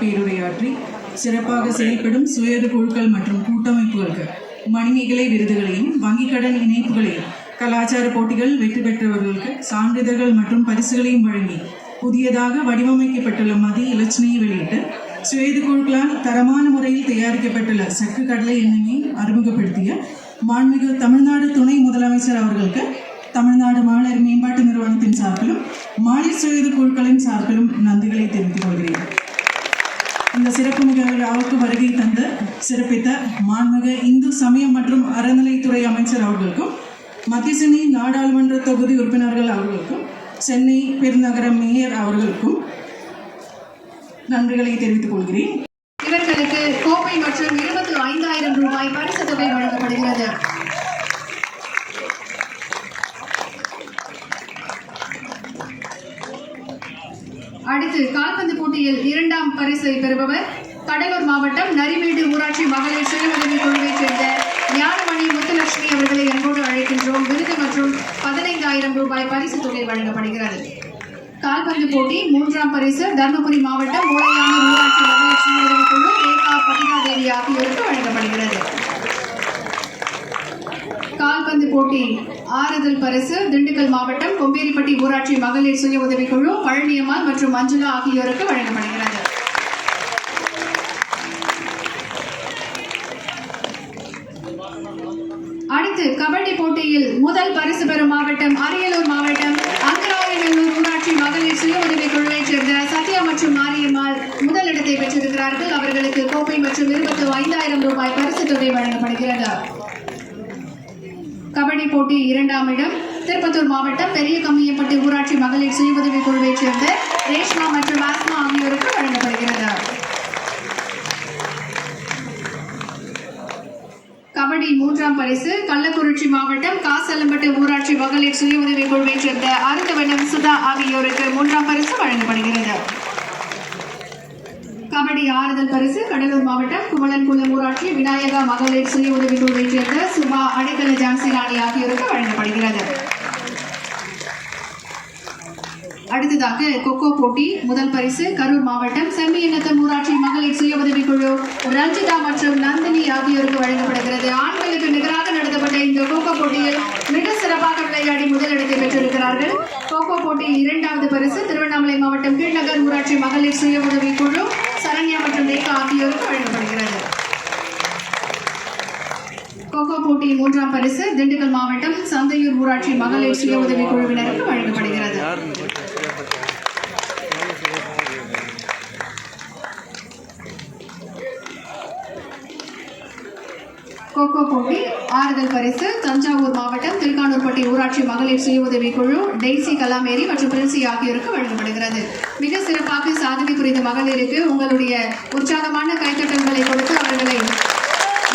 பேருரையாற்றி சிறப்பாக செயல்படும் சுயது குழுக்கள் மற்றும் கூட்டமைப்புகளுக்கு மணிமேகலை விருதுகளையும் வங்கிக் கடன் இணைப்புகளையும் கலாச்சார போட்டிகள் வெற்றி பெற்றவர்களுக்கு சான்றிதழ்கள் மற்றும் பரிசுகளையும் வழங்கி புதியதாக வடிவமைக்கப்பட்டுள்ள மதிய இலச்சினையை வெளியிட்டு சுயது குழுக்களால் தரமான முறையில் தயாரிக்கப்பட்டுள்ள சக்கு கடலை எண்ணெயை அறிமுகப்படுத்திய மாண்புமிகு தமிழ்நாடு துணை முதலமைச்சர் அவர்களுக்கு தமிழ்நாடு மகளிர் மேம்பாட்டு நிறுவனத்தின் சார்பிலும் மாநில சுயது குழுக்களின் சார்பிலும் நன்றிகளை தெரிவித்துக் கொள்கிறேன். இந்த சிறப்புமிகு விழாவுக்கு வருகை தந்து சிறப்பித்த மாண்புமிகு இந்து சமயம் மற்றும் அறநிலைத்துறை அமைச்சர் அவர்களுக்கும் மத்திய சென்னை நாடாளுமன்ற தொகுதி உறுப்பினர்கள் அவர்களுக்கும் சென்னை பெருநகர மேயர் அவர்களுக்கும் நன்றிகளை தெரிவித்துக் கொள்கிறேன். இவர்களுக்கு கோப்பை மற்றும் இருபத்தி ஐந்தாயிரம் ரூபாய் பரிசு தொகை வழங்கப்படுகிறது. அடுத்து கால்பந்து போட்டியில் இரண்டாம் பரிசை பெறுபவர் கடலூர் மாவட்டம் நரிமேடு ஊராட்சி மகளிர் சுய உதவி குழுவைச் சேர்ந்த ஞானமணி முத்துலட்சுமி அவர்களை அன்போடு அழைக்கின்றோம். விருது மற்றும் பதினைந்தாயிரம் ரூபாய் பரிசு தொகை வழங்கப்படுகிறது. கால்பந்து போட்டி மூன்றாம் பரிசு தருமபுரி மாவட்டம் மூளையானூர் ஊராட்சி மகளிர் சுய உதவி குழு ரேகா பதினாதேவி ஆகியோருக்கு வழங்கப்படுகிறது. கால்பந்து போட்டி ஆறுதல் பரிசு திண்டுக்கல் மாவட்டம் கொம்பேரிப்பட்டி ஊராட்சி மகளிர் சுய உதவிக்குழு பழனியம்மாள் மற்றும் மஞ்சுளா ஆகியோருக்கு வழங்கப்படுகிறது அடுத்து கபடி போட்டியில் முதல் பரிசு பெறும் மாவட்டம் அரியலூர் மாவட்டம் அங்கராயநல்லூர் ஊராட்சி மகளிர் சுய உதவி குழுவைச் சேர்ந்த சத்யா மற்றும் மாரியம்மாள் முதலிடத்தை பெற்றிருக்கிறார்கள். அவர்களுக்கு கோப்பை மற்றும் இருபத்தி ஐந்தாயிரம் ரூபாய் பரிசு தொகை வழங்கப்படுகிறது. கபடி போட்டி இரண்டாம் இடம். திருப்பத்தூர் மாவட்டம் பெரிய கம்மியப்பட்டி ஊராட்சி மகளிர் சுய உதவி குழுவைச் சேர்ந்த ரேஷ்மா மற்றும் ஆஸ்மா ஆகியோருக்கு வழங்கப்படுகிறது. கபடி மூன்றாம் பரிசு கள்ளக்குறிச்சி மாவட்டம் காசலம்பட்டு ஊராட்சி மகளிர் சுய உதவி குழுவைச் சேர்ந்த அருத்தவனம் சுதா ஆகியோருக்கு மூன்றாம் பரிசு வழங்கப்படுகிறது. கபடி ஆறுதல் பரிசு கடலூர் மாவட்டம் குமலன்குளம் ஊராட்சி விநாயகா மகளிர் சுய உதவி குழுவைச் சேர்ந்த சுபா அடைக்கல ஜான்சிராணி ஆகியோருக்கு வழங்கப்படுகிறது. அடுத்ததாக கொக்கோ போட்டி முதல் பரிசு கரூர் மாவட்டம் செம்மி செம்மியநத்தம் ஊராட்சி மகளிர் சுய உதவி குழு ரஞ்சிதா மற்றும் நந்தினி ஆகியோருக்கு வழங்கப்படுகிறது. ஆண்களுக்கு நிகராக நடத்தப்பட்ட இந்த கொக்கோ போட்டியில் மிக சிறப்பாக விளையாடி முதலிடத்தை பெற்றிருக்கிறார்கள். கோகோ போட்டி இரண்டாவது பரிசு திருவண்ணாமலை மாவட்டம் கீழ்நகர் ஊராட்சி மகளிர் சுய உதவி குழு சரண்யா மற்றும் ரேகா ஆகியோருக்கு வழங்கப்படுகிறது. கோகோ போட்டி மூன்றாம் பரிசு திண்டுக்கல் மாவட்டம் சந்தையூர் ஊராட்சி மகளிர் சுய உதவி குழுவினருக்கு வழங்கப்படுகிறது. கோகோ போட்டி ஆறுதல் பரிசு தஞ்சாவூர் மாவட்டம் திருக்கானூர்பட்டி ஊராட்சி மகளிர் சுய உதவி குழு டெய்சி கலாமேரி மற்றும் பிரின்சி ஆகியோருக்கு வழங்கப்படுகிறது. மிக சிறப்பாக சாதனை புரிந்த மகளிருக்கு உங்களுடைய உற்சாகமான கைத்தட்டல்களை கொடுத்து அவர்களை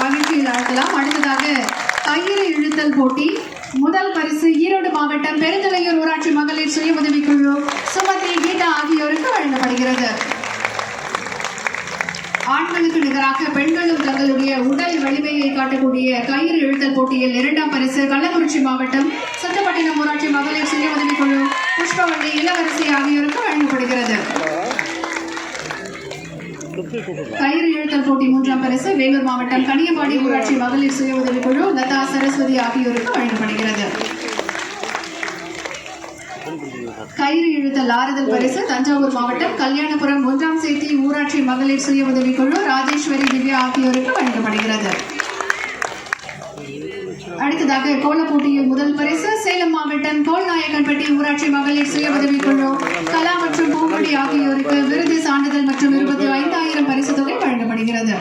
மகிழ்ச்சியில் ஆழ்த்தலாம் அடுத்ததாக கயிறு இழுத்தல் போட்டி. முதல் பரிசு ஈரோடு மாவட்டம் பெருந்தலையூர் ஊராட்சி மகளிர் சுய உதவி குழு சுமதி கீதா ஆகியோருக்கு வழங்கப்படுகிறது. ஆண்களுக்கு நிகராக பெண்களும் தங்களுடைய உடல் வலிமையை காட்டக்கூடிய கயிறு இழுத்தல் போட்டியில் இரண்டாம் பரிசு கள்ளக்குறிச்சி மாவட்டம் சத்தப்பட்டினம் ஊராட்சி மகளிர் சுய உதவிக்குழு புஷ்பவள்ளி இளவரசி ஆகியோருக்கு வழங்கப்படுகிறது. கயிறு இழுத்தல் போட்டி மூன்றாம் பரிசு வேலூர் மாவட்டம் கனியபாடி ஊராட்சி மகளிர் சுய உதவிக்குழு லதா சரஸ்வதி ஆகியோருக்கு வழங்கப்படுகிறது. கயிறு இழுத்தல் ஆறுதல் பரிசு தஞ்சாவூர் மாவட்டம் கல்யாணபுரம் ஒன்றாம் சேத்தி ஊராட்சி மகளிர் சுய உதவிக்குழு ராஜேஸ்வரி திவ்யா ஆகியோருக்கு வழங்கப்படுகிறது. அடுத்ததாக கோலப்போட்டியில் முதல் பரிசு சேலம் மாவட்டம் கோல்நாயக்கன்பட்டி ஊராட்சி மகளிர் சுய உதவிக்குழு கலா மற்றும் பூங்கொடி ஆகியோருக்கு விருது சான்றிதழ் மற்றும் இருபத்தி ஐந்தாயிரம் பரிசு தொகை வழங்கப்படுகிறது.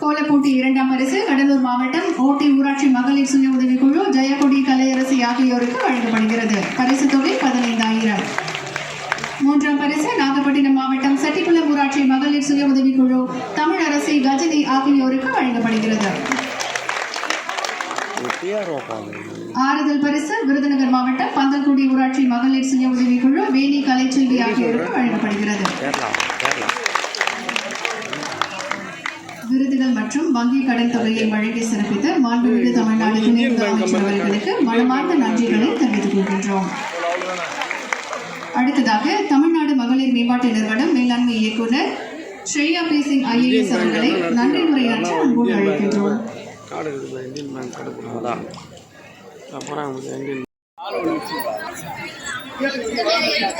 கோலப்போட்டி இரண்டாம் பரிசு கடலூர் மாவட்டம் ஓட்டி ஊராட்சி மகளிர் சுய உதவிக்குழு ஜெயக்குடி ஜெயக்கொடி கலையரசி ஆகியோருக்கு வழங்கப்படுகிறது. பரிசு தொகை பதினைந்தாயிரம். மூன்றாம் பரிசு நாகப்பட்டினம் மாவட்டம் செட்டிக்குளம் ஊராட்சி மகளிர் சுய உதவிக்குழு தமிழ் தமிழரசி கஜினி ஆகியோருக்கு வழங்கப்படுகிறது. ஆறுதல் பரிசு விருதுநகர் மாவட்டம் பந்தல்குடி ஊராட்சி மகளிர் சுய உதவிக்குழு வேணி கலைச்செல்வி ஆகியோருக்கு வழங்கப்படுகிறது. விருதுகள் மற்றும் வங்கி கடன் தொகையை வழங்கி சிறப்பித்த மாண்புமிகு தமிழ்நாடு துணை முதலமைச்சர் அவர்களுக்கு மனமார்ந்த நன்றிகளை தெரிவித்துக் கொள்கின்றோம். அடுத்ததாக தமிழ்நாடு மகளிர் மேம்பாட்டு நிறுவனம் மேலாண்மை இயக்குநர் ஸ்ரேயா பி சிங் ஐஏஎஸ் அவர்களை நன்றி உரையாற்ற அன்போடு அழைக்கின்றோம். கார்டு இந்தியன் பேங்க் கார்டு போடுறதா அப்புறம் அவங்க இந்தியன்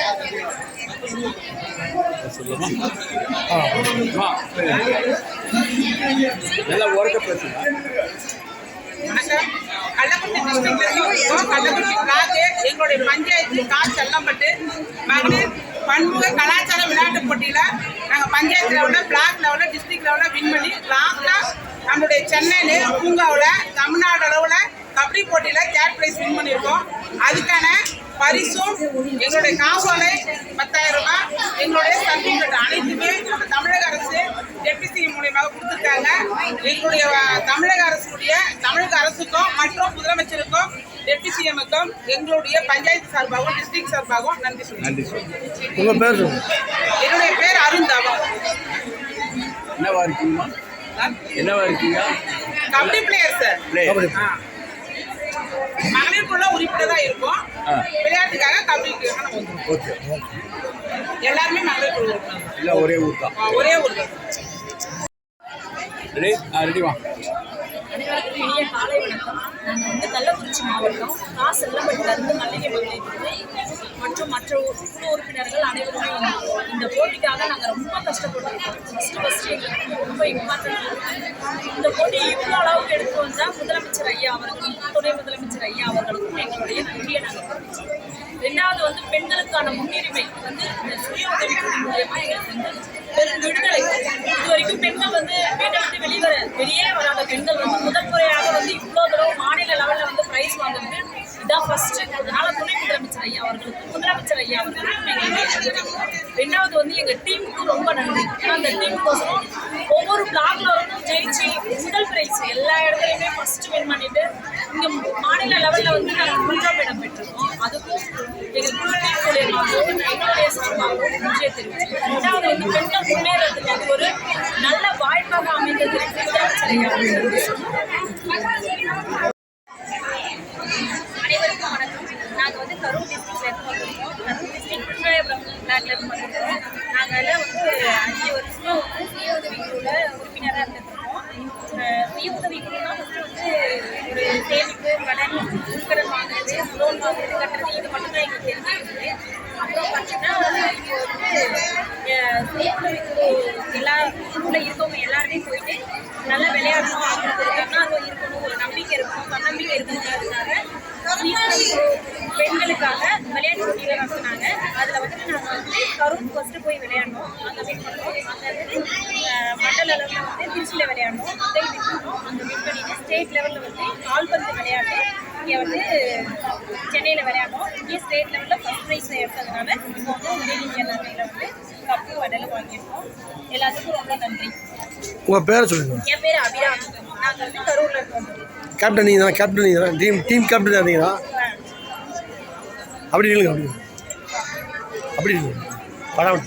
பேசுங்க கள்ளக்குறிச்சி டிஸ்ட்ரிக்ட்ல இருந்து கள்ளக்குறிச்சி பிளாக் எங்களுடைய பஞ்சாயத்து காசு செல்லப்பட்டு மகளிர் பன்முக கலாச்சார விளையாட்டு போட்டியில் நாங்கள் பஞ்சாயத்து லெவலில் பிளாக் லெவலில் டிஸ்ட்ரிக்ட் லெவலில் வின் பண்ணி லாஸ்டா நம்மளுடைய சென்னையில் பூங்காவில் தமிழ்நாடு அளவில் கபடி போட்டியில் தேர்ட் ப்ரைஸ் வின் பண்ணியிருக்கோம். அதுக்கான பரிசும் எங்களுடைய காசோலை பத்தாயிரம் ரூபாய் எங்களுடைய சர்டிஃபிகேட் அனைத்துமே நம்ம தமிழக அரசு டெபிசி மூலியமாக கொடுத்துருக்காங்க. எங்களுடைய தமிழக அரசுடைய தமிழக அரசுக்கும் மற்றும் முதலமைச்சருக்கும் டெப்டி எங்களுடைய பஞ்சாயத்து சார்பாகவும் டிஸ்ட்ரிக்ட் சார்பாகவும் நன்றி நன்றி உங்கள் பேர் என்னுடைய பேர் அருந்தாவம் என்னவா இருக்கீங்கம்மா? என்னவா இருக்கீங்க? கபடி பிளேயர் சார் பிளே மகளிருக்குள்ள உறுப்பினராக இருக்கும். விளையாட்டுக்காக கபடிக்காக நம்ம வந்துருக்கோம். ஓகே எல்லாருமே மகளிர் குழு. எல்லாம் ஒரே ஊர் தான். ஒரே ஒரு ரெடி ஆ ரெடி வா. அனைவருக்கும் இனிய காலை வணக்கம். நாங்கள் வந்து கள்ளக்குறிச்சி மாவட்டம் கா செல்லப்பட்டிலிருந்து மல்லிகை மகளிர் மற்றும் மற்ற குழு உறுப்பினர்கள் அனைவருமே இந்த- போட்டிக்காக நாங்கள் ரொம்ப கஷ்டப்பட்டுருக்கோம் ஃபஸ்ட்டு ஃபஸ்ட்டு எங்களுக்கு ரொம்ப இம்பார்ட்டன்ட் இந்த போட்டி இவ்வளோ அளவுக்கு எடுத்து வந்தால் முதலமைச்சர் ஐயா முதலமைச்சர் ஐயா அவர்களுக்கும் எங்களுடைய நன்றியை நாங்கள் தெரிவிச்சோம். ரெண்டாவது வந்து பெண்களுக்கான முன்னுரிமை வந்து இந்த சுய உதவி மூலயமா எங்களுக்கு வந்து பெரும் விடுதலை. இது வரைக்கும் பெண்கள் வந்து வீட்டை விட்டு வெளிவர வெளியே வராத பெண்கள் வந்து முதல் முறையாக வந்து இவ்வளோ தூரம் மாநில லெவலில் வந்து ப்ரைஸ் வாங்குறது. இதான் ஃபர்ஸ்ட் அதனால துணை முதலமைச்சர் ஐயா அவர்களுக்கும் ஐயா ரெண்டாவது வந்து எங்க டீமுக்கு ரொம்ப நன்றி. அந்த டீமுக்கோசரம் ஒவ்வொரு பிளாக்ல வந்து ஜெயிச்சு முதல் பிரைஸ் எல்லா இடத்துலையுமே ஃபர்ஸ்ட் வின் பண்ணிட்டு இங்க மாநில லெவல்ல வந்து நாங்கள் மூன்றாம் இடம் பெற்றிருக்கோம். அதுக்கும் எங்க குழு டீம் மூலியமாகவும் எங்களுடைய சார்பாகவும் விஜய தெரிவிச்சு. ரெண்டாவது வந்து பெண்கள் முன்னேறதுக்கு அது ஒரு நல்ல வாய்ப்பாக அமைந்ததற்கு முதலமைச்சர் ஐயா அவர்களுக்கு அனைவருக்கும் வணக்கம் நாங்கள் வந்து கரூர் டிஸ்ட்ரிக்ட்லேருந்து வந்திருக்கோம் கரூர் டிஸ்ட்ரிக்ட் கிருஷ்ணாயபுரம் பிளாக்லேருந்து வந்திருக்கோம் நாங்கள் எல்லாம் வந்து அஞ்சு வருஷமாக வந்து சுய உதவி குழுவில் உறுப்பினராக இருந்துருக்கோம் அஹ் ஃபஸ்ட்டு வந்து ஒரு சேமிப்பு கடன் உள்கடன் வாங்குறது லோன் வாங்குறது கட்டுறது இது மட்டும் தான் எங்களுக்கு தெரிஞ்சிருக்குது அப்புறம் பார்த்தீங்கன்னா இங்கே வந்து அஹ் சுய எல்லா உள்ள இருக்கவங்க எல்லாருமே போயிட்டு நல்லா விளையாடணும் அவங்களுக்கு ஒரு தன்னார்வம் இருக்கணும் ஒரு நம்பிக்கை இருக்கணும் தன்னம்பிக்கை இருக்கணுங்கிறதுக்காக சுய பெண்களுக்காக விளையாட்டு போட்டியில் நடத்தினாங்க அதில் வந்துட்டு நாங்கள் வந்து கரூர் ஃபஸ்ட்டு போய் விளையாடணும் அங்கே வின் பண்ணோம் அங்கே வந்து மண்டல அளவில் வந்து திருச்சியில் வின் பண்ணோம் அங்கே வின் பண்ணிட்டு ஸ்டேட் லெவலில் வந்து கால்பந்து விளையாட்டு இங்கே வந்து சென்னையில் விளையாடணும் இங்கே ஸ்டேட் லெவலில் ஃபஸ்ட் ப்ரைஸ் எடுத்ததுனால இப்போ வந்து உதவி அணியில் வந்து கப்பு மெடல் வாங்கியிருக்கோம் எல்லாத்துக்கும் ரொம்ப நன்றி உங்கள் பேர் சொல்லுங்கள் என் பேர் அபிராமி நாங்கள் வந்து கரூர்ல வந்தோம் கேப்டன் நீங்கள் தான் கேப்டன் நீங்கள் தான். டீம் டீம் கேப்டன் இருந்தீங்களா அப்படி இல்லைங்க அப்படி அப்படி இல்லைங்க படம்